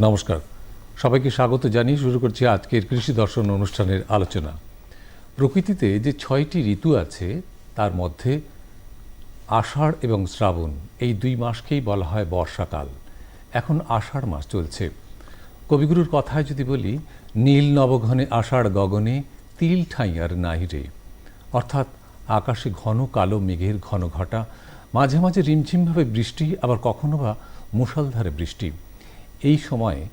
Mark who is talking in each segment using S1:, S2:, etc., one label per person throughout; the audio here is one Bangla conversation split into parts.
S1: নমস্কার। সবাইকে স্বাগত জানিয়ে শুরু করছি আজকের কৃষি দর্শন অনুষ্ঠানের আলোচনা। প্রকৃতিতে যে ছয়টি ঋতু আছে, তার মধ্যে আষাঢ় এবং শ্রাবণ, এই দুই মাসকেই বলা হয় বর্ষাকাল। এখন আষাঢ় মাস চলছে। কবিগুরুর কথায় যদি বলি, নীল নবঘনে আষাঢ় গগনে, তিল ঠাইয়ার নাহিরে অর্থাৎ আকাশে ঘন কালো মেঘের ঘন ঘটা মাঝে মাঝে রিমঝিমভাবে বৃষ্টি, আবার কখনো বা মুষলধারে বৃষ্টি। এই সময়ে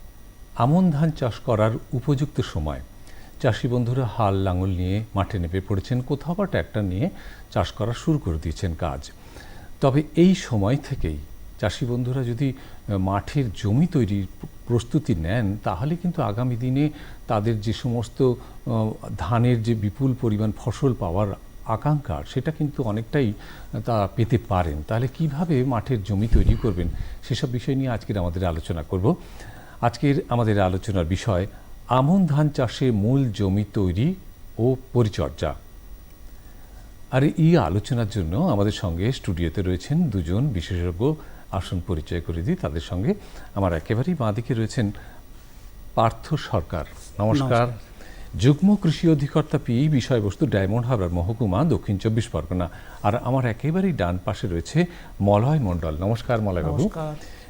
S1: আমন ধান চাষ করার উপযুক্ত সময়। চাষি বন্ধুরা হাল লাঙল নিয়ে মাঠে নেমে পড়েছেন, কোথাও বা ট্র্যাক্টর নিয়ে চাষ করা শুরু করে দিয়েছেন কাজ। তবে এই সময় থেকেই চাষি বন্ধুরা যদি মাঠের জমি তৈরির প্রস্তুতি নেন, তাহলে কিন্তু আগামী দিনে তাদের যে সমস্ত ধানের যে বিপুল পরিমাণ ফসল পাওয়ার আকাঙ্ক্ষা সেটা কিন্তু অনেকটাই তা পেতে পারেন। তাহলে কীভাবে মাঠের জমি তৈরি করবেন, সেসব বিষয় নিয়ে আজকের আমাদের আলোচনা করব। আজকের আমাদের আলোচনার বিষয়, আমন ধান চাষে মূল জমি তৈরি ও পরিচর্যা। আর, এই আলোচনার জন্য আমাদের সঙ্গে স্টুডিওতে রয়েছেন দুজন বিশেষজ্ঞ। আসন পরিচয় করে দিই তাদের সঙ্গে। আমার একেবারেই বাঁদিকে রয়েছেন পার্থ সরকার। নমস্কার। যুগ্ম কৃষি অধিকর্তা পি বিষয়বস্তু ডায়মন্ড হাবড়ার মহকুমা দক্ষিণ চব্বিশ পরগনা। আর আমার একেবারেই ডান পাশে রয়েছে মলয় মণ্ডল। নমস্কার মলয়বাবু।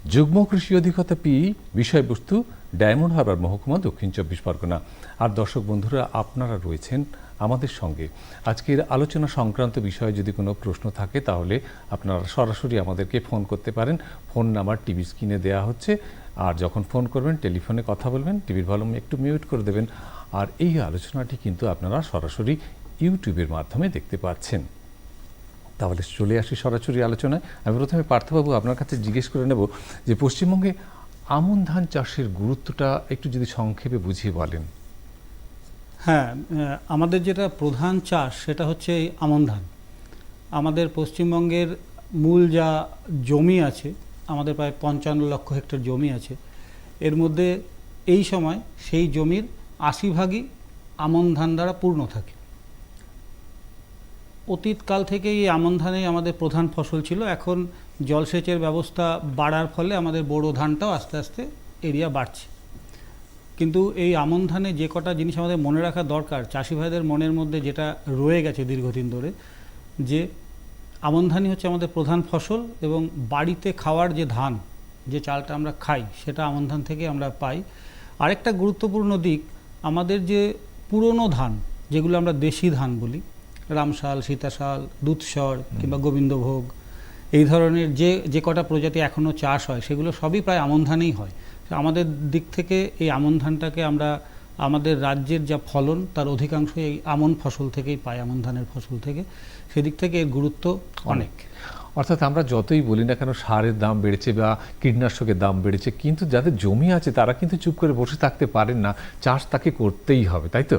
S1: যুগ্ম কৃষি অধিকর্তা পি বিষয়বস্তু ডায়মন্ড হারবার মহকুমা দক্ষিণ চব্বিশ পরগনা। আর দর্শক বন্ধুরা আপনারা রয়েছেন আমাদের সঙ্গে। আজকের আলোচনা সংক্রান্ত বিষয়ে যদি কোনো প্রশ্ন থাকে তাহলে আপনারা সরাসরি আমাদেরকে ফোন করতে পারেন। ফোন নাম্বার টিভি স্ক্রিনে দেওয়া হচ্ছে। আর যখন ফোন করবেন টেলিফোনে কথা বলবেন। টিভির ভলিউম একটু মিউট করে দেবেন। আর এই আলোচনাটি কিন্তু আপনারা সরাসরি ইউটিউবের মাধ্যমে দেখতে পাচ্ছেন। তাহলে চলে আসি সরাসরি আলোচনায়। আমি প্রথমে পার্থবাবু আপনার কাছে জিজ্ঞেস করে নেব যে পশ্চিমবঙ্গে আমন ধান চাষের গুরুত্বটা একটু যদি সংক্ষেপে বুঝিয়ে বলেন।
S2: হ্যাঁ আমাদের যেটা প্রধান চাষ সেটা হচ্ছে এই আমন ধান। আমাদের পশ্চিমবঙ্গের মূল যা জমি আছে, আমাদের প্রায় পঞ্চান্ন লক্ষ হেক্টর জমি আছে, এর মধ্যে এই সময় সেই জমির আশি ভাগই আমন ধান দ্বারা পূর্ণ থাকে। অতীতকাল থেকেই এই আমন ধানেই আমাদের প্রধান ফসল ছিল। এখন জলসেচের ব্যবস্থা বাড়ার ফলে আমাদের বোরো ধানটাও আস্তে আস্তে এরিয়া বাড়ছে। কিন্তু এই আমন ধানে যে কটা জিনিস আমাদের মনে রাখা দরকার, চাষি ভাইদের মনের মধ্যে যেটা রয়ে গেছে দীর্ঘদিন ধরে, যে আমন ধানই হচ্ছে আমাদের প্রধান ফসল এবং বাড়িতে খাওয়ার যে ধান, যে চালটা আমরা খাই, সেটা আমন ধান থেকে আমরা পাই। আরেকটা গুরুত্বপূর্ণ দিক আমাদের যে পুরনো ধান যেগুলো আমরা দেশি ধান বলি রামশাল সীতাশাল দুধসর কিংবা গোবিন্দভোগ এই ধরনের যে যে কটা প্রজাতি এখনও চাষ হয় সেগুলো সবই প্রায় আমন ধানেই হয়। আমাদের দিক থেকে এই আমন ধানটাকে আমরা আমাদের রাজ্যের যা ফলন তার অধিকাংশ এই আমন ফসল থেকেই পাই আমন ধানের ফসল থেকে। সেদিক থেকে এর গুরুত্ব অনেক।
S1: অর্থাৎ আমরা যতই বলি না কেন, সারের দাম বেড়েছে বা কীটনাশকের দাম বেড়েছে, কিন্তু যাদের জমি আছে তারা কিন্তু চুপ করে বসে থাকতে পারেন না। চাষ তাকে করতেই হবে, তাই তো?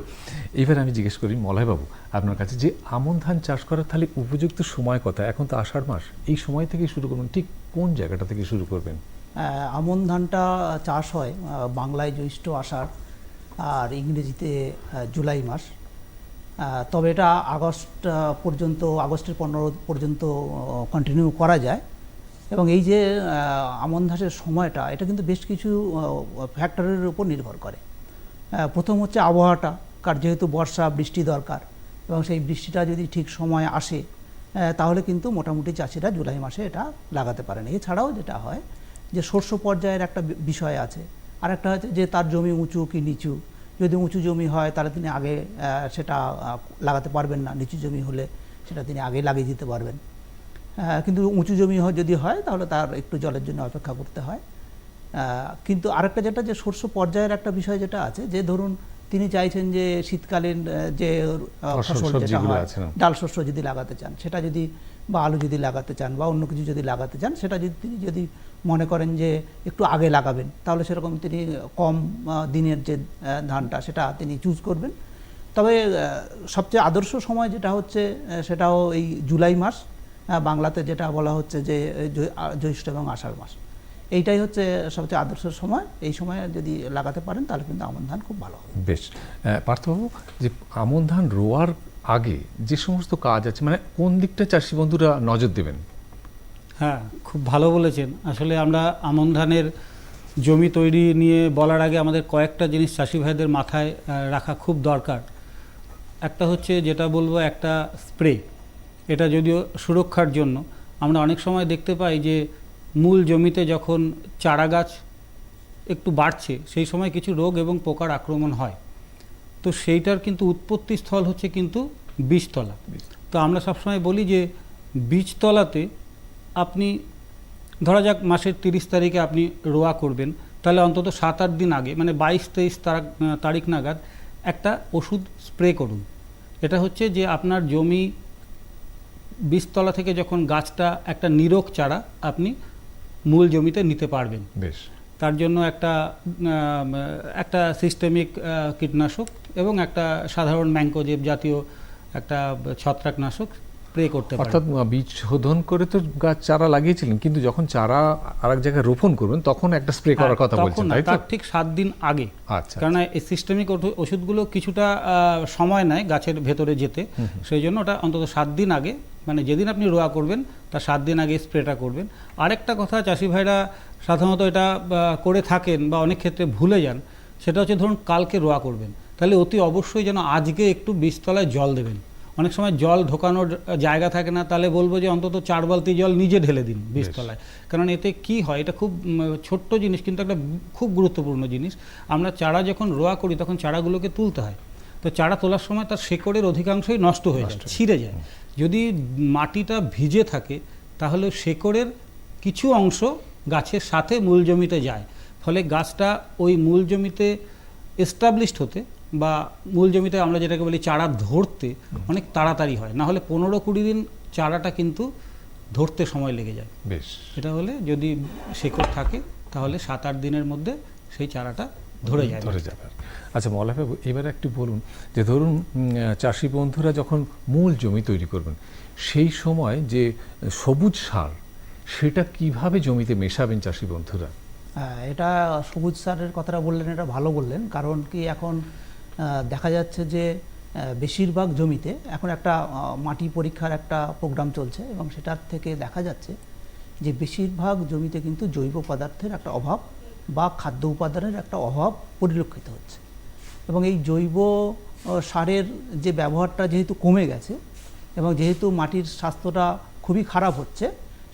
S1: এবার আমি জিজ্ঞেস করি মলয়বাবু, আপনার কাছে যে আমন ধান চাষ করার তাহলে উপযুক্ত সময় কথা এখন তো আষাঢ় মাস, এই সময় থেকে শুরু করবেন ঠিক কোন জায়গাটা থেকে শুরু করবেন?
S3: আমন ধানটা চাষ হয় বাংলায় জ্যৈষ্ঠ আষাঢ়, আর ইংরেজিতে জুলাই মাস। তবে এটা আগস্ট পর্যন্ত, আগস্টের পনেরো পর্যন্ত কন্টিনিউ করা যায়। এবং এই যে আমন ধানের সময়টা, এটা কিন্তু বেশ কিছু ফ্যাক্টরের উপর নির্ভর করে। প্রথম হচ্ছে আবহাওয়াটা কার যেহেতু বর্ষা, বৃষ্টি দরকার, এবং সেই বৃষ্টিটা যদি ঠিক সময় আসে তাহলে কিন্তু মোটামুটি চাষিরা জুলাই মাসে এটা লাগাতে পারেন। এছাড়াও যেটা হয় যে, শস্য পর্যায়ের একটা বিষয় আছে। আর একটা হচ্ছে যে, তার জমি উঁচু কি নিচু যদি উঁচু জমি হয় তাহলে তিনি আগে সেটা লাগাতে পারবেন না। নিচু জমি হলে সেটা তিনি আগে লাগিয়ে দিতে পারবেন। কিন্তু উঁচু জমি যদি হয় তাহলে তার একটু জলের জন্য অপেক্ষা করতে হয়। কিন্তু আরেকটা যেটা যে শস্য পর্যায়ের একটা বিষয় যেটা আছে যে ধরুন তিনি চাইছেন যে শীতকালীন যে
S1: ফসল
S3: যেটা হয় ডাল শস্য যদি লাগাতে চান সেটা যদি বা আলু যদি লাগাতে চান বা অন্য কিছু যদি লাগাতে চান সেটা যদি তিনি যদি মনে করেন যে একটু আগে লাগাবেন, তাহলে সেরকম তিনি কম দিনের যে ধানটা সেটা তিনি চুজ করবেন। তবে সবচেয়ে আদর্শ সময় যেটা হচ্ছে সেটাও এই জুলাই মাস বাংলাতে যেটা বলা হচ্ছে যে জ্যৈষ্ঠ এবং আষাঢ় মাস। এইটাই হচ্ছে সবচেয়ে আদর্শ সময়। এই সময়ে যদি লাগাতে পারেন, তাহলে কিন্তু আমন ধান খুব ভালো হবে।
S1: বেশ। পার্থবাবু, যে আমন ধান রোয়ার আগে যে সমস্ত কাজ আছে মানে কোন দিকটা চাষি বন্ধুরা নজর দেবেন?
S2: হ্যাঁ খুব ভালো বলেছেন। আসলে আমরা আমন ধানের জমি তৈরি নিয়ে বলার আগে আমাদের কয়েকটা জিনিস চাষি ভাইদের মাথায় রাখা খুব দরকার। একটা হচ্ছে যেটা বলব একটা স্প্রে। এটা যদিও সুরক্ষার জন্য। আমরা অনেক সময় দেখতে পাই যে মূল জমিতে যখন চারা গাছ একটু বাড়ছে, সেই সময় কিছু রোগ এবং পোকার আক্রমণ হয়। তো সেইটার কিন্তু উৎপত্তি স্থল হচ্ছে কিন্তু বীজতলা। তো আমরা সবসময় বলি যে বীজতলাতে আপনি ধরা যাক মাসের তিরিশ তারিখে আপনি রোয়া করবেন তাহলে অন্তত সাত আট দিন আগে মানে বাইশ তেইশ তারিখ তারিখ নাগাদ একটা ওষুধ স্প্রে করুন। এটা হচ্ছে যে আপনার জমি বীজতলা থেকে যখন গাছটা একটা নিরোগ চারা আপনি মূল জমিতে নিতে পারবেন।
S1: বেশ।
S2: তার জন্য একটা একটা সিস্টেমিক কীটনাশক এবং একটা সাধারণ ম্যাঙ্কোজেব জাতীয় একটা ছত্রাকনাশক স্প্রে করতে পারেন।
S1: অর্থাৎ বীজ শোধন করে তো গাছ চারা লাগিয়েছিলেন কিন্তু যখন চারা আরেক জায়গায় রোপণ করবেন তখন একটা স্প্রে করার কথা
S2: হ্যাঁ,
S1: বলছেন তাই তো?
S2: তার ঠিক সাত দিন আগে।
S1: আচ্ছা
S2: কারণ এই সিস্টেমিক ওষুধগুলো কিছুটা সময় নেয় গাছের ভেতরে যেতে। সেই জন্য ওটা অন্তত সাত দিন আগে মানে যেদিন আপনি রোয়া করবেন তার সাত দিন আগে স্প্রেটা করবেন। আরেকটা কথা চাষি ভাইরা সাধারণত এটা করে থাকেন বা অনেক ক্ষেত্রে ভুলে যান সেটা হচ্ছে ধরুন কালকে রোয়া করবেন। তাহলে অতি অবশ্যই যেন আজকে একটু বীজতলায় জল দেবেন। অনেক সময় জল ঢোকানোর জায়গা থাকে না তাহলে বলব যে অন্তত চার বালতি জল নিজে ঢেলে দিন বীজতলায়। কারণ এতে কি হয় এটা খুব ছোট্ট জিনিস কিন্তু একটা খুব গুরুত্বপূর্ণ জিনিস। আমরা চারা যখন রোয়া করি তখন চারাগুলোকে তুলতে হয়। তো চারা তোলার সময় তার শেকড়ের অধিকাংশই নষ্ট হয়ে যায় ছিঁড়ে যায়। যদি মাটিটা ভিজে থাকে তাহলে শেকড়ের কিছু অংশ গাছের সাথে মূল জমিতে যায়। ফলে গাছটা ওই মূল জমিতে এস্টাবলিশড হতে বা মূল জমিতে আমরা যেটাকে বলি চারা ধরতে অনেক তাড়াতাড়ি হয়। না হলে পনেরো কুড়ি দিন চারাটা কিন্তু ধরতে সময় লেগে যায়।
S1: বেশ।
S2: এটা হলে যদি শেকড় থাকে তাহলে সাত আট দিনের মধ্যে সেই চারাটা ধরে যায়।
S1: ধরে যাবে আচ্ছা মলাবাবু এবার একটু বলুন যে ধরুন চাষি বন্ধুরা যখন মূল জমি তৈরি করবেন সেই সময় যে সবুজ সার সেটা কীভাবে জমিতে মেশাবেন চাষি বন্ধুরা?
S3: হ্যাঁ, এটা সবুজ সারের কথাটা বললেন এটা ভালো বললেন। কারণ কি এখন দেখা যাচ্ছে যে বেশিরভাগ জমিতে এখন একটা মাটি পরীক্ষার একটা প্রোগ্রাম চলছে এবং সেটার থেকে দেখা যাচ্ছে যে, বেশিরভাগ জমিতে কিন্তু জৈব পদার্থের একটা অভাব বা খাদ্য উপাদানের একটা অভাব পরিলক্ষিত হচ্ছে। এবং এই জৈব সারের যে ব্যবহারটা যেহেতু কমে গেছে এবং যেহেতু মাটির স্বাস্থ্যটা খুবই খারাপ হচ্ছে,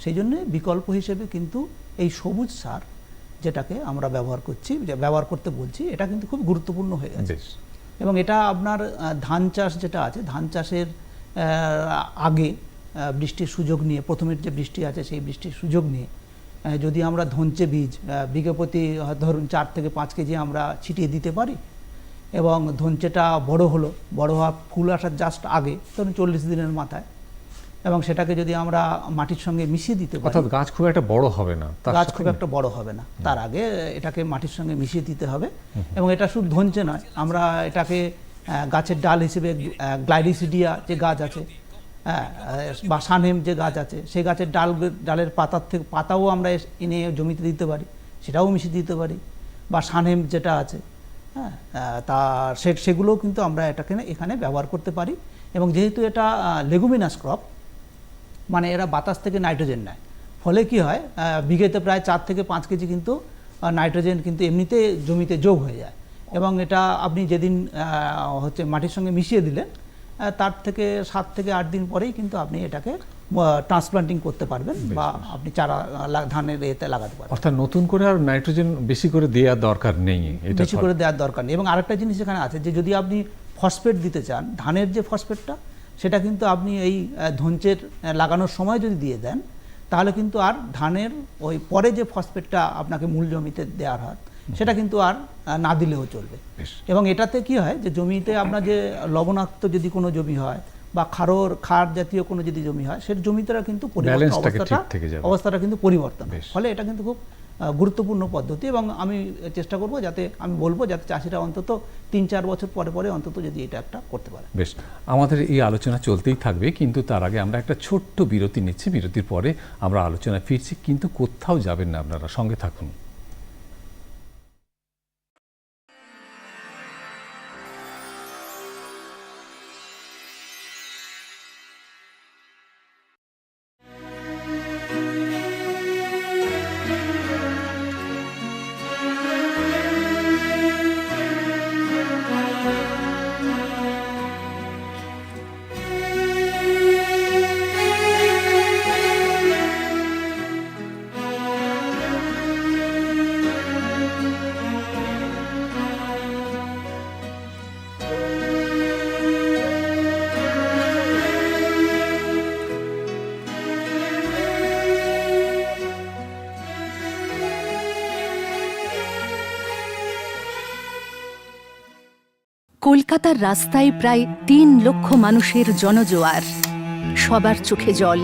S3: সেই জন্য বিকল্প হিসেবে কিন্তু এই সবুজ সার যেটাকে আমরা ব্যবহার করছি, ব্যবহার করতে বলছি, এটা কিন্তু খুব গুরুত্বপূর্ণ হয়ে গেছে। এবং এটা আপনার ধান চাষ যেটা আছে, ধান চাষের আগে বৃষ্টির সুযোগ নিয়ে, প্রথমের যে বৃষ্টি আছে সেই বৃষ্টির সুযোগ নিয়ে যদি আমরা ধনচে বীজ বিঘে প্রতি ধরুন চার থেকে পাঁচ কেজি আমরা ছিটিয়ে দিতে পারি এবং ধনচেটা বড় হলো, বড় হওয়া ফুল আসার জাস্ট আগে, ধরুন চল্লিশ দিনের মাথায় এবং সেটাকে যদি আমরা মাটির সঙ্গে মিশিয়ে দিতে পারি
S1: অর্থাৎ গাছ খুব একটা বড় হবে না তার
S3: গাছ খুব একটা বড় হবে না। তার আগে এটাকে মাটির সঙ্গে মিশিয়ে দিতে হবে এবং এটা শুধু ধনচে নয় আমরা এটাকে গাছের ডাল হিসেবে গ্লাইডিসিডিয়া যে গাছ আছে হ্যাঁ, বা সানহেম যে গাছ আছে সেই গাছের ডাল ডালের পাতার থেকে পাতাও আমরা এনে জমিতে দিতে পারি সেটাও মিশিয়ে দিতে পারি বা সানহেম যেটা আছে হ্যাঁ আহ, তা সে সেগুলোও কিন্তু আমরা এটাকে এখানে ব্যবহার করতে পারি। এবং যেহেতু এটা লেগুমিনাস ক্রপ মানে এরা বাতাস থেকে নাইট্রোজেন নেয়। ফলে কি হয় বিঘেতে প্রায় চার থেকে পাঁচ কেজি কিন্তু নাইট্রোজেন কিন্তু এমনিতে জমিতে যোগ হয়ে যায়। এবং এটা আপনি যেদিন হচ্ছে মাটির সঙ্গে মিশিয়ে দিলেন তার থেকে সাত থেকে আট দিন পরেই কিন্তু আপনি এটাকে ট্রান্সপ্লান্টিং করতে পারবেন বা আপনি চারা ধানের এতে লাগাতে পারবেন।
S1: অর্থাৎ নতুন করে আর নাইট্রোজেন বেশি করে দেওয়ার দরকার নেই এটা
S3: বেশি করে দেওয়ার দরকার নেই। এবং আরেকটা জিনিস এখানে আছে যে যদি আপনি ফসফেট দিতে চান ধানের যে ফসফেটটা সেটা কিন্তু আপনি এই আহ, ধনচের লাগানোর সময় যদি দিয়ে দেন তাহলে কিন্তু আর ধানের ওই পরে যে ফসফেটটা আপনাকে মূল জমিতে দেওয়ার হয় সেটা কিন্তু আর না দিলেও চলবে এবং এটাতে কি হয় যে জমিতে আপনার যে লবণাক্ত যদি কোনো জমি হয় বা খারোর খার জাতীয় কোনো যদি জমি হয় সেটা জমিতে কিন্তু অবস্থাটা। অবস্থাটা কিন্তু পরিবর্তন। ফলে এটা কিন্তু খুব গুরুত্বপূর্ণ পদ্ধতি এবং আমি চেষ্টা করব যাতে, আমি বলব যাতে চাষিরা অন্তত তিন চার বছর পরে পরে অন্তত যদি এটা একটা করতে পারে।
S1: বেশ, আমাদের এই আলোচনা চলতেই থাকবে, কিন্তু তার আগে আমরা একটা ছোট্ট বিরতি নিচ্ছি। বিরতির পরে আমরা আলোচনা ফিরছি, কিন্তু কোথাও যাবেন না আপনারা, সঙ্গে থাকুন।
S4: কলকাতার রাস্তায় প্রায় তিন লক্ষ মানুষের জনজোয়ার। সবার চোখে জল।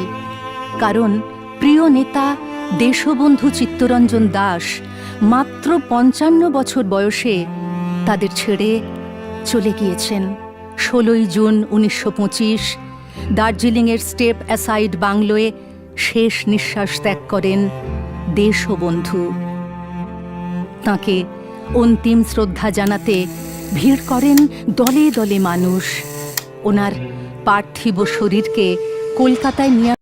S4: কারণ প্রিয় নেতা দেশবন্ধু চিত্তরঞ্জন দাস মাত্র পঞ্চান্ন বছর বয়সে তাদের ছেড়ে চলে গিয়েছেন। ষোলোই জুন উনিশশো পঁচিশ, দার্জিলিংয়ের স্টেপ অ্যাসাইড বাংলোয় শেষ নিঃশ্বাস ত্যাগ করেন দেশবন্ধু। তাকে অন্তিম শ্রদ্ধা জানাতে ভিড় করেন দলে দলে মানুষ। ওনার পার্থিব শরীরকে কলকাতায় নিয়ে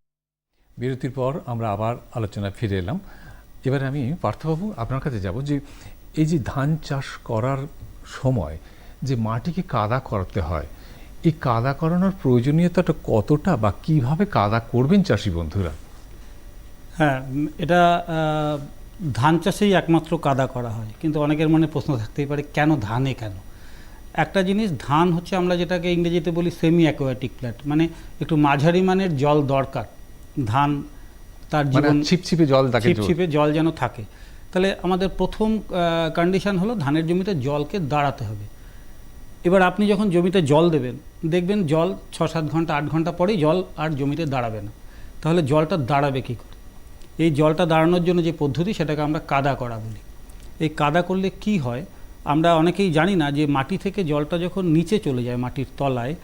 S1: বিরতির পর আমরা আবার আলোচনায় ফিরে এলাম। এবারে আমি পার্থবাবু আপনার কাছে যাব যে এই যে ধান চাষ করার সময় যে মাটিকে কাদা করতে হয় এই কাদা করানোর প্রয়োজনীয়তাটা কতটা বা কীভাবে কাদা করবেন চাষি বন্ধুরা?
S2: হ্যাঁ এটা ধান চাষেই একমাত্র কাদা করা হয়। কিন্তু অনেকের মনে প্রশ্ন থাকতেই পারে কেন ধানে কেন? একটা জিনিস ধান হচ্ছে আমরা যেটাকে ইংরেজিতে বলি সেমি অ্যাকোয়াটিক প্ল্যান্ট মানে একটু মাঝারি মানের জল দরকার। ধান তার
S1: মানে
S2: জীবন
S1: ছিপছিপে জল জোর।
S2: ছিপছিপে জল যেন থাকে। তাহলে আমাদের প্রথম কন্ডিশন হলো ধানের জমিতে জলকে দাঁড়াতে হবে। এবার আপনি যখন জমিতে জল দেবেন দেখবেন জল ছ সাত ঘণ্টা আট ঘণ্টা পরেই জল আর জমিতে দাঁড়াবে না। তাহলে জলটা দাঁড়াবে কী করে? এই জলটা দাঁড়ানোর জন্য যে পদ্ধতি সেটাকে আমরা কাদা করা বলি। এই কাদা করলে কি হয়? আমরা অনেকেই জানি না যে মাটি থেকে জলটা যখন নিচে চলে যায় মাটির তলায়,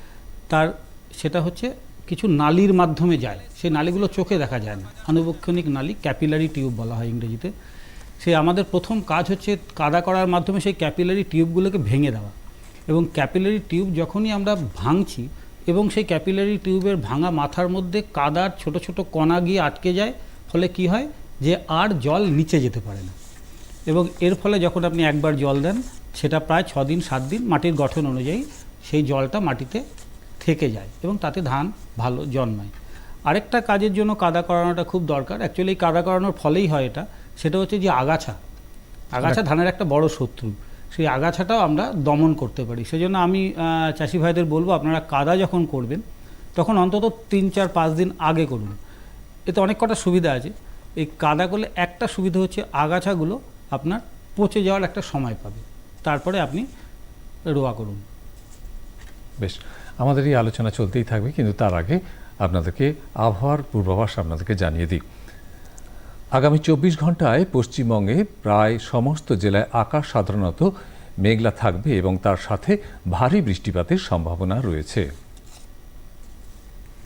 S2: তার সেটা হচ্ছে কিছু নালির মাধ্যমে যায়। সেই নালিগুলো চোখে দেখা যায় না। আনুবক্ষণিক নালী, ক্যাপিলারি টিউব বলা হয় ইংরেজিতে। সে আমাদের প্রথম কাজ হচ্ছে কাদা করার মাধ্যমে সেই ক্যাপিলারি টিউবগুলোকে ভেঙে দেওয়া। এবং ক্যাপিলারি টিউব যখনই আমরা ভাঙছি এবং সেই ক্যাপিলারি টিউবের ভাঙা মাথার মধ্যে কাদার ছোট ছোট কণা গিয়ে আটকে যায়, ফলে কি হয়? যে আর জল নিচে যেতে পারে না। এবং এর ফলে যখন আপনি একবার জল দেন সেটা প্রায় ছ দিন সাত দিন মাটির গঠন অনুযায়ী সেই জলটা মাটিতে থেকে যায় এবং তাতে ধান ভালো জন্মায়। আরেকটা কাজের জন্য কাদা করানোটা খুব দরকার। অ্যাকচুয়ালি কাদা করানোর ফলেই হয় এটা। সেটা হচ্ছে যে আগাছা। আগাছা ধানের একটা বড় শত্রু। সেই আগাছাটাও আমরা দমন করতে পারি। সেজন্য আমি চাষি ভাইদের বলব আপনারা কাদা যখন করবেন তখন অন্তত তিন চার পাঁচ দিন আগে করুন। এতে অনেক কটা সুবিধা আছে। এই কাদা করলে একটা সুবিধা হচ্ছে আগাছাগুলো আপনার পচে যাওয়ার একটা সময় পাবে। তারপরে আপনি রোয়া করুন।
S1: বেশ, আমাদের এই আলোচনা চলতেই থাকবে, কিন্তু তার আগে আপনাদেরকে আবহাওয়ার পূর্বাভাস আপনাদেরকে জানিয়ে দিই। আগামী চব্বিশ ঘন্টায় পশ্চিমবঙ্গে প্রায় সমস্ত জেলায় আকাশ সাধারণত মেঘলা থাকবে এবং তার সাথে ভারী বৃষ্টিপাতের সম্ভাবনা রয়েছে।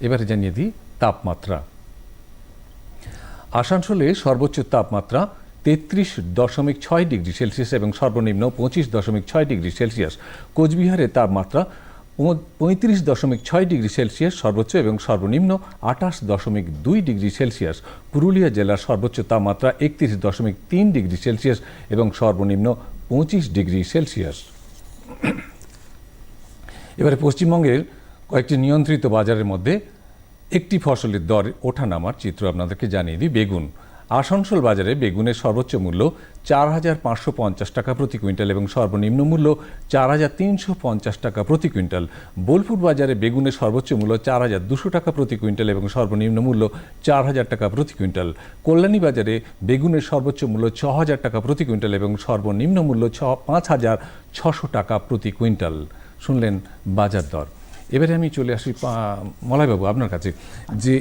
S1: এবারে জানিয়ে দিই, তাপমাত্রা। আসানসোলে সর্বোচ্চ তাপমাত্রা তেত্রিশ দশমিক ছয় ডিগ্রি সেলসিয়াস এবং সর্বনিম্ন পঁচিশ দশমিক ছয় ডিগ্রি সেলসিয়াস। কোচবিহারে তাপমাত্রা পঁয়ত্রিশ দশমিক ছয় ডিগ্রি সেলসিয়াস সর্বোচ্চ এবং সর্বনিম্ন আঠাশ দশমিক দুই ডিগ্রি সেলসিয়াস। পুরুলিয়া জেলার সর্বোচ্চ তাপমাত্রা একত্রিশ দশমিক তিন ডিগ্রি সেলসিয়াস এবং সর্বনিম্ন পঁচিশ ডিগ্রি সেলসিয়াস। এবারে পশ্চিমবঙ্গের কয়েকটি নিয়ন্ত্রিত বাজারের মধ্যে একটি ফসলের দর ওঠানামার চিত্র আপনাদেরকে জানিয়ে দিই। বেগুন। আসানসোল বাজারে বেগুনের সর্বোচ্চ মূল্য চার হাজার পাঁচশো পঞ্চাশ টাকা প্রতি কুইন্টাল এবং সর্বনিম্ন মূল্য চার হাজার তিনশো পঞ্চাশ টাকা প্রতি কুইন্টাল। বোলপুর বাজারে বেগুনের সর্বোচ্চ মূল্য চার হাজার দুশো টাকা প্রতি কুইন্টাল এবং সর্বনিম্ন মূল্য চার হাজার টাকা প্রতি কুইন্টাল। কল্যাণী বাজারে বেগুনের সর্বোচ্চ মূল্য ছ হাজার টাকা প্রতি কুইন্টাল এবং সর্বনিম্ন মূল্য ছ পাঁচ হাজার ছশো টাকা প্রতি কুইন্টাল। শুনলেন বাজার দর। এবারে আমি চলে আসি মলাইবাবু, আপনার কাছে। যে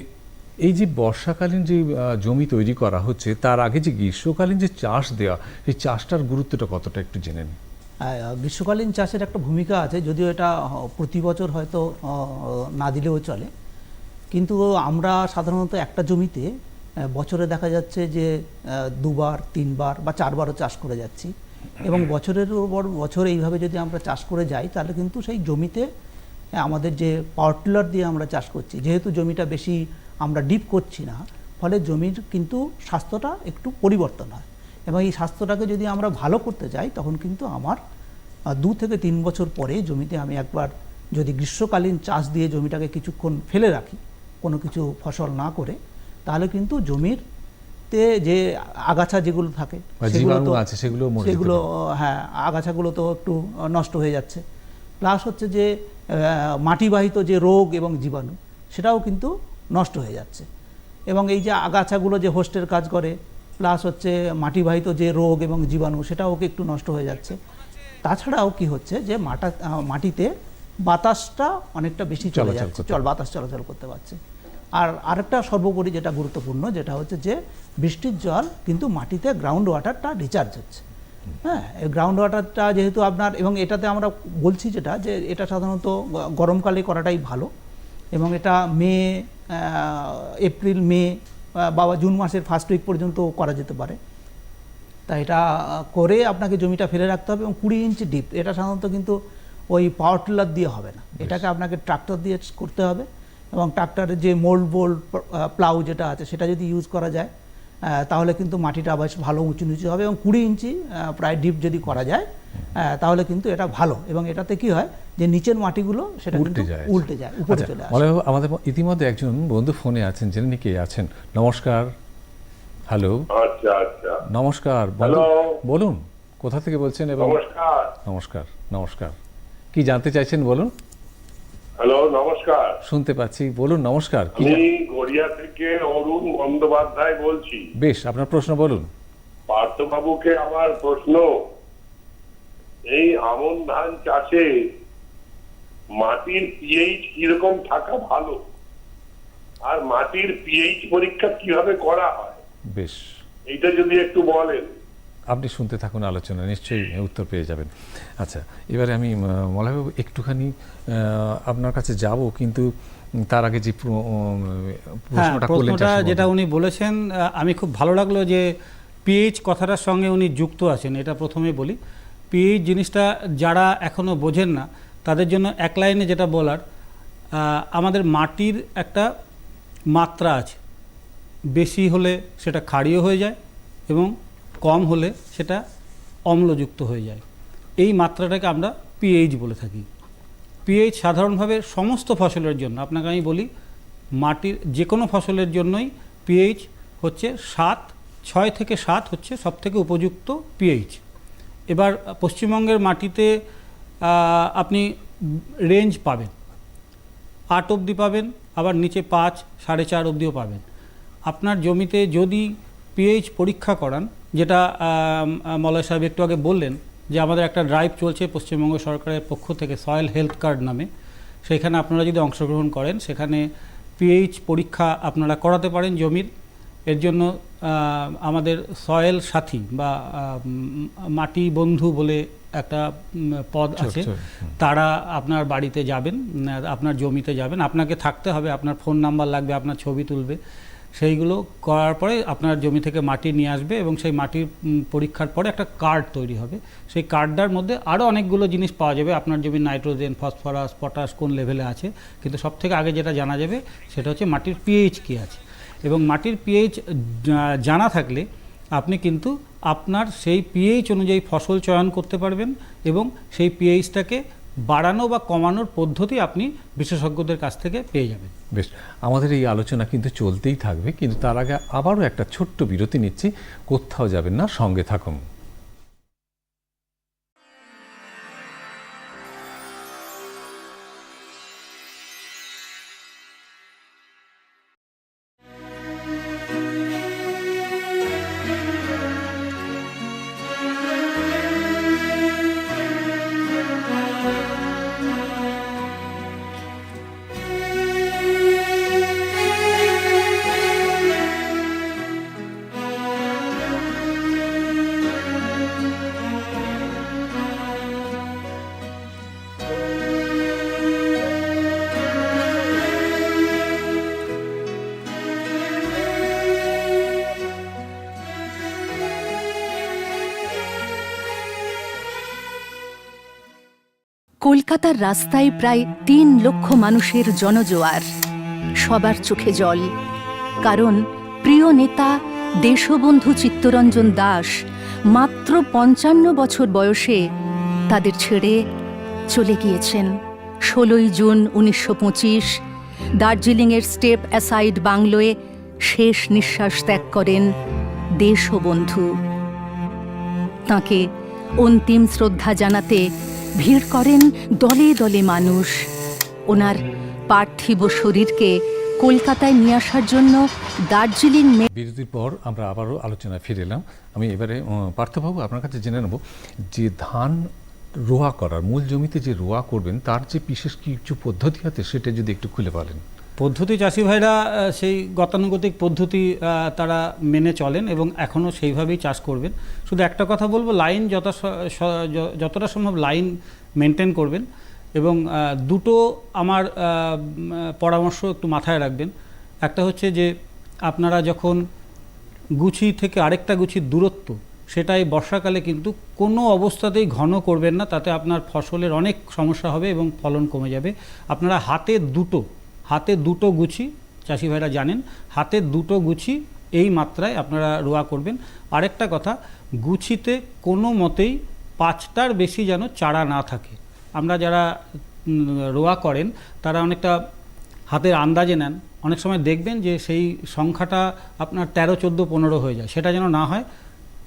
S1: এই যে বর্ষাকালীন যে জমি তৈরি করা হচ্ছে, তার আগে যে গ্রীষ্মকালীন যে চাষ দেওয়া, সেই চাষটার গুরুত্বটা কতটা একটু জেনে নিন।
S3: গ্রীষ্মকালীন চাষের একটা ভূমিকা আছে, যদিও এটা প্রতি বছর হয়তো না দিলেও চলে। কিন্তু আমরা সাধারণত একটা জমিতে বছরে দেখা যাচ্ছে যে দুবার, তিনবার বা চারবারও চাষ করে যাচ্ছি। এবং বছরের পর বছর এইভাবে যদি আমরা চাষ করে যাই, তাহলে কিন্তু সেই জমিতে, আমাদের যে পাওয়ার টিলার দিয়ে আমরা চাষ করছি। যেহেতু জমিটা বেশি আমরা ডিপ করছি না ফলে জমির কিন্তু স্বাস্থ্যটা একটু পরিবর্তন হয়। এবং এই স্বাস্থ্যটাকে যদি আমরা ভালো করতে চাই তখন কিন্তু আমার দু থেকে তিন বছর পরে জমিতে আমি একবার যদি গ্রীষ্মকালীন চাষ দিয়ে জমিটাকে কিছুক্ষণ ফেলে রাখি কোনো কিছু ফসল না করে তাহলে কিন্তু জমির তে যে আগাছা যেগুলো থাকে সেগুলো তো-
S1: আছে, সেগুলো
S3: সেগুলো হ্যাঁ আগাছাগুলো তো একটু নষ্ট হয়ে যাচ্ছে। প্লাস হচ্ছে যে মাটিবাহিত যে রোগ এবং জীবাণু সেটাও কিন্তু নষ্ট হয়ে যাচ্ছে। এবং এই যে আগাছাগুলো যে হোস্টের কাজ করে প্লাস হচ্ছে মাটিবাহিত যে রোগ এবং জীবাণু সেটাও একটু নষ্ট হয়ে যাচ্ছে। তাছাড়াও কি হচ্ছে যে মাটা মাটিতে বাতাসটা অনেকটা বেশি চলে যাচ্ছে। চল বাতাস চলাচল করতে পারছে। আর আরেকটা সর্বোপরি যেটা গুরুত্বপূর্ণ যেটা হচ্ছে যে বৃষ্টির জল কিন্তু মাটিতে গ্রাউন্ড ওয়াটারটা রিচার্জ হচ্ছে। হ্যাঁ এই গ্রাউন্ড ওয়াটারটা যেহেতু আপনার এবং এটাতে আমরা বলছি যেটা যে এটা সাধারণত গরমকালে করাটাই ভালো। এবং এটা মে এপ্রিল মে বা জুন মাসের ফার্স্ট উইক পর্যন্ত করা যেতে পারে। তা এটা করে আপনাকে জমিটা ফেলে রাখতে হবে এবং কুড়ি ইঞ্চি ডিপ এটা সাধারণত কিন্তু ওই পাওয়ার টিলার দিয়ে হবে না। এটাকে আপনাকে ট্রাক্টর দিয়ে করতে হবে এবং ট্রাক্টরের যে মোল্ড বোল্ড প্লাউ যেটা আছে সেটা যদি ইউজ করা যায় তাহলে কিন্তু মাটিটা বেশ ভালো উঁচু নিচু হবে এবং কুড়ি ইঞ্চি প্রায় ডিপ যদি করা যায় তাহলে কিন্তু এটা ভালো। এবং এটাতে কি হয় যে নিচের মাটিগুলো সেটা
S1: উল্টে
S3: কিন্তু
S1: যায়।
S3: উল্টে যায় উপরে
S1: আচ্ছা,
S3: চলে আসে।
S1: আমাদের ইতিমধ্যে একজন বন্ধু ফোনে আছেন জেনে কে আছেন? নমস্কার। হ্যালো।
S5: আচ্ছা আচ্ছা।
S1: নমস্কার। বলুন কোথা থেকে বলছেন এবং
S5: নমস্কার।
S1: নমস্কার নমস্কার। কি জানতে চাইছেন বলুন?
S5: হ্যালো নমস্কার।
S1: শুনতে পাচ্ছি। বলুন নমস্কার
S5: আমি গড়িয়া থেকে অরুণ বন্দ্যোপাধ্যায় বলছি।
S1: বেশ আপনার প্রশ্ন বলুন।
S5: পার্থবাবুকে আমার প্রশ্ন এই আমন ধান চাষে মাটির পিএইচ কীরকম থাকা ভালো? আর মাটির পিএইচ পরীক্ষা কীভাবে করা হয়?
S1: বেশ।
S5: এইটা যদি একটু বলেন।
S1: আপনি শুনতে থাকুন আলোচনা নিশ্চয়ই উত্তর পেয়ে যাবেন। আচ্ছা এবারে আমি আহ, মলয়বাবু একটুখানি আপনার কাছে যাব কিন্তু তার আগে যে প্র-
S2: হ্যাঁ
S1: প্রশ্নটা চাষি
S2: যেটা উনি বলেছেন আমি খুব ভালো লাগল যে পিএইচ কথাটার সঙ্গে উনি যুক্ত আছেন এটা প্রথমে বলি। পিএইচ জিনিসটা যারা এখনও বোঝেন না তাদের জন্য এক লাইনে যেটা বলার আমাদের মাটির একটা মাত্রা আছে। বেশি হলে সেটা ক্ষারীয় হয়ে যায় এবং কম হলে সেটা অম্লযুক্ত হয়ে যায়। এই মাত্রাটাকে আমরা পিএইচ বলে থাকি। পিএইচ সাধারণভাবে সমস্ত ফসলের জন্য, আপনাকে আমি বলি মাটির যে কোনো ফসলের জন্যই পিএইচ হচ্ছে সাত, ছয় থেকে সাত হচ্ছে সবথেকে উপযুক্ত পিএইচ এবার পশ্চিমবঙ্গের মাটিতে আপনি রেঞ্জ পাবেন। আট অবধি পাবেন, আবার নিচে পাঁচ, সাড়ে চার অবধিও পাবেন। আপনার জমিতে যদি পিএইচ পরীক্ষা করান যেটা মলয় সাহেব একটু আগে বললেন যে আমাদের একটা ড্রাইভ চলছে পশ্চিমবঙ্গ সরকারের পক্ষ থেকে সয়েল হেলথ কার্ড নামে। সেখানে আপনারা যদি অংশগ্রহণ করেন সেখানে পিএইচ পরীক্ষা আপনারা করাতে পারেন জমির। এর জন্য আমাদের সয়েল সাথী বা মাটি বন্ধু বলে একটা পদ আছে। তারা আপনার বাড়িতে যাবেন আপনার জমিতে যাবেন। আপনাকে থাকতে হবে আপনার ফোন নাম্বার লাগবে আপনার ছবি তুলবে। সেইগুলো করার পরে আপনার জমি থেকে মাটি নিয়ে আসবে এবং সেই মাটির পরীক্ষার পরে একটা কার্ড তৈরি হবে। সেই কার্ডটার মধ্যে আরও অনেকগুলো জিনিস পাওয়া যাবে। আপনার জমির নাইট্রোজেন, ফসফরাস, পটাশ কোন লেভেলে আছে। কিন্তু সবথেকে আগে যেটা জানা যাবে সেটা হচ্ছে মাটির পিএইচ কী আছে। এবং মাটির পিএইচ জানা থাকলে আপনি কিন্তু আপনার সেই পিএইচ অনুযায়ী ফসল চয়ন করতে পারবেন এবং সেই পিএইচটাকে বাড়ানো বা কমানোর পদ্ধতি আপনি বিশেষজ্ঞদের কাছ থেকে পেয়ে যাবেন।
S1: বেশ, আমাদের এই আলোচনা কিন্তু চলতেই থাকবে, কিন্তু তার আগে আবারও একটা ছোট্ট বিরতি নিচ্ছি, কোথাও যাবেন না, সঙ্গে থাকুন।
S4: কলকাতার রাস্তায় প্রায় তিন লক্ষ মানুষের জনজোয়ার। সবার চোখে জল। কারণ প্রিয় নেতা দেশবন্ধু চিত্তরঞ্জন দাস মাত্র পঞ্চান্ন বছর বয়সে তাদের ছেড়ে চলে গিয়েছেন। ষোলোই জুন উনিশশো পঁচিশ, দার্জিলিংয়ের স্টেপ অ্যাসাইড বাংলোয় শেষ নিঃশ্বাস ত্যাগ করেন দেশবন্ধু। তাঁকে অন্তিম শ্রদ্ধা জানাতে ভিড় করেন দলে দলে মানুষ। ওনার পার্থিব শরীরকে কলকাতায় নিয়ে আসার জন্য দার্জিলিং
S1: বিরতির পর আমরা আবারও আলোচনায় ফিরে এলাম। আমি এবারে পার্থবাবু, আপনার কাছে জেনে নেব যে ধান রোয়া করার, মূল জমিতে যে রোয়া করবেন, তার যে বিশেষ কিছু পদ্ধতি আছে, সেটা যদি একটু খুলে বলেন।
S2: পদ্ধতি চাষি ভাইরা সেই গতানুগতিক পদ্ধতি তারা মেনে চলেন এবং এখনও সেইভাবেই চাষ করবেন। শুধু একটা কথা বলব, লাইন যত যতটা সম্ভব লাইন মেনটেন করবেন এবং দুটো আমার পরামর্শ একটু মাথায় রাখবেন। একটা হচ্ছে যে, আপনারা যখন গুছি থেকে আরেকটা গুছির দূরত্ব, সেটাই বর্ষাকালে কিন্তু কোনো অবস্থাতেই ঘন করবেন না, তাতে আপনার ফসলের অনেক সমস্যা হবে এবং ফলন কমে যাবে। আপনারা হাতে দুটো হাতে দুটো গুছি, চাষি ভাইরা জানেন, হাতে দুটো গুছি এই মাত্রায় আপনারা রোয়া করবেন। আরেকটা কথা, গুছিতে কোনো মতেই পাঁচটার বেশি যেন চারা না থাকে। আমরা যারা রোয়া করেন, তারা অনেকটা হাতের আন্দাজে নেন। অনেক সময় দেখবেন যে সেই সংখ্যাটা আপনার তেরো, চোদ্দ, পনেরো হয়ে যায়। সেটা যেন না হয়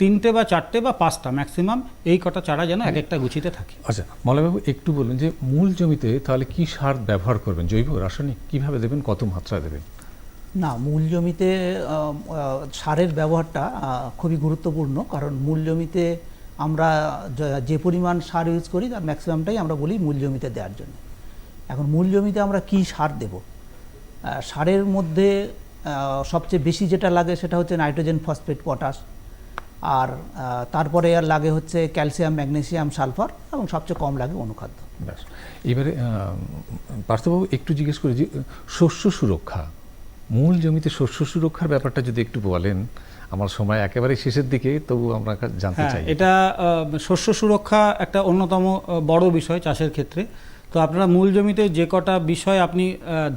S2: তিনটে বা চারটে বা পাঁচটা ম্যাক্সিমাম এই কটা চারা যেন এক একটা গুছিতে থাকে।
S1: আচ্ছা মলয়বাবু একটু বলুন যে মূল জমিতে তাহলে কি সার ব্যবহার করবেন? জৈব রাসায়নিক কীভাবে দেবেন কত মাত্রায় দেবেন?
S3: না মূল জমিতে সারের ব্যবহারটা খুবই গুরুত্বপূর্ণ কারণ মূল জমিতে আমরা যে পরিমাণ সার ইউজ করি তার ম্যাক্সিমামটাই আমরা বলি মূল জমিতে দেওয়ার জন্য। এখন মূল জমিতে আমরা কি সার দেব? সারের মধ্যে সবচেয়ে বেশি যেটা লাগে সেটা হচ্ছে নাইট্রোজেন ফসফেট পটাশ আর তারপরে আর লাগে হচ্ছে ক্যালসিয়াম ম্যাগনেসিয়াম সালফার এবং সবচেয়ে কম লাগে অনুখাদ্য।
S1: ব্যাস। এবারে পার্থবাবু একটু জিজ্ঞেস করি যে শস্য সুরক্ষা মূল জমিতে শস্য সুরক্ষার ব্যাপারটা যদি একটু বলেন আমার সময় একেবারে শেষের দিকে তবু আমরা জানতে
S2: হ্যাঁ
S1: চাই।
S2: এটা শস্য সুরক্ষা একটা অন্যতম বড় বিষয় চাষের ক্ষেত্রে। তো আপনারা মূল জমিতে যে কটা বিষয় আপনি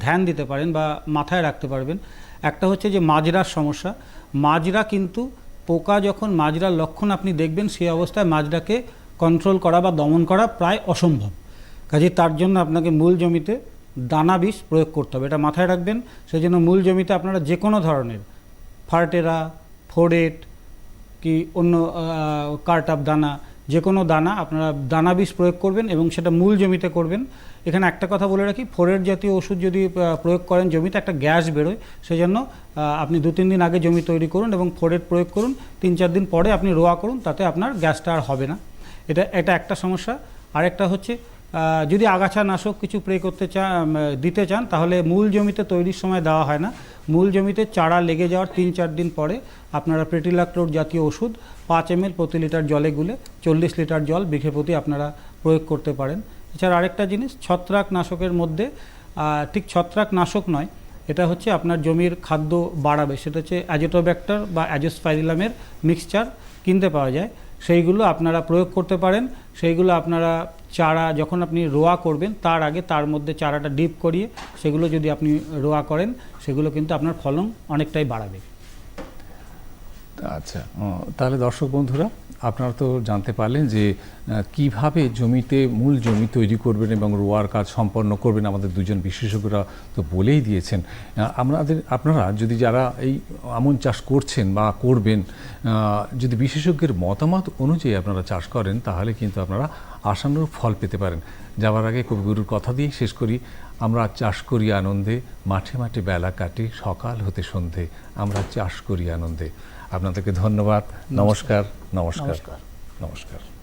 S2: ধ্যান দিতে পারেন বা মাথায় রাখতে পারবেন একটা হচ্ছে যে মাজরার সমস্যা। মাজরা কিন্তু পোকা যখন মাজরার লক্ষণ আপনি দেখবেন সেই অবস্থায় মাজরাকে কন্ট্রোল করা বা দমন করা প্রায় অসম্ভব। কাজে তার জন্য আপনাকে মূল জমিতে দানা বিষ প্রয়োগ করতে হবে। এটা মাথায় রাখবেন সেই জন্য মূল জমিতে আপনারা যে কোনো ধরনের ফার্টেরা, ফোরেট, কি অন্য কার্টাপ দানা যে কোনো দানা, আপনারা দানা বিষ প্রয়োগ করবেন এবং সেটা মূল জমিতে করবেন। এখানে একটা কথা বলে রাখি, ফোরের জাতীয় ওষুধ যদি প্রয়োগ করেন জমিতে, একটা গ্যাস বেরোয়, সেজন্য আপনি দু তিন দিন আগে জমি তৈরি করুন এবং ফোরের প্রয়োগ করুন তিন চার দিন পরে আপনি রোয়া করুন, তাতে আপনার গ্যাসটা আর হবে না। এটা এটা একটা সমস্যা। আরেকটা হচ্ছে যদি আগাছা নাশক কিছু প্রে করতে চান দিতে চান, তাহলে মূল জমিতে তৈরির সময় দেওয়া হয় না। মূল জমিতে চারা লেগে যাওয়ার তিন চার দিন পরে আপনারা প্রেটিলাক্টোর জাতীয় ওষুধ পাঁচ এম প্রতি লিটার জলে গুলে চল্লিশ লিটার জল বিঘে প্রতি আপনারা প্রয়োগ করতে পারেন। এছাড়া আরেকটা জিনিস ছত্রাক নাশকের মধ্যে ঠিক ছত্রাক নাশক নয়, এটা হচ্ছে আপনার জমির খাদ্য বাড়াবে। সেটা হচ্ছে অ্যাজোটোব্যাক্টর বা অ্যাজোস্পাইরিলামের মিক্সচার কিনতে পাওয়া যায়। সেইগুলো আপনারা প্রয়োগ করতে পারেন। সেইগুলো আপনারা চারা যখন আপনি রোয়া করবেন, তার আগে তার মধ্যে চারাটা ডিপ করিয়ে, সেগুলো যদি আপনি রোয়া করেন, সেগুলো কিন্তু আপনার ফলন অনেকটাই বাড়াবে।
S1: আচ্ছা। তাহলে দর্শক বন্ধুরা, আপনারা তো জানতে পারলেন যে কীভাবে জমিতে মূল জমি তৈরি করবেন এবং রোয়ার কাজ সম্পন্ন করবেন আমাদের দুজন বিশেষজ্ঞরা তো বলেই দিয়েছেন। আমাদের, আপনারা যদি যারা এই আমন চাষ করছেন বা করবেন যদি বিশেষজ্ঞের মতামত অনুযায়ী আপনারা চাষ করেন, তাহলে কিন্তু আপনারা আশানুরূপ ফল পেতে পারেন। যাওয়ার আগে কবিগুরুর কথা দিয়ে শেষ করি। আমরা চাষ করি আনন্দে, মাঠে মাঠে বেলা কাটে, সকাল হতে সন্ধে। আমরা চাষ করি আনন্দে। আপনাদেরকে ধন্যবাদ। নমস্কার
S3: নমস্কার।
S1: নমস্কার।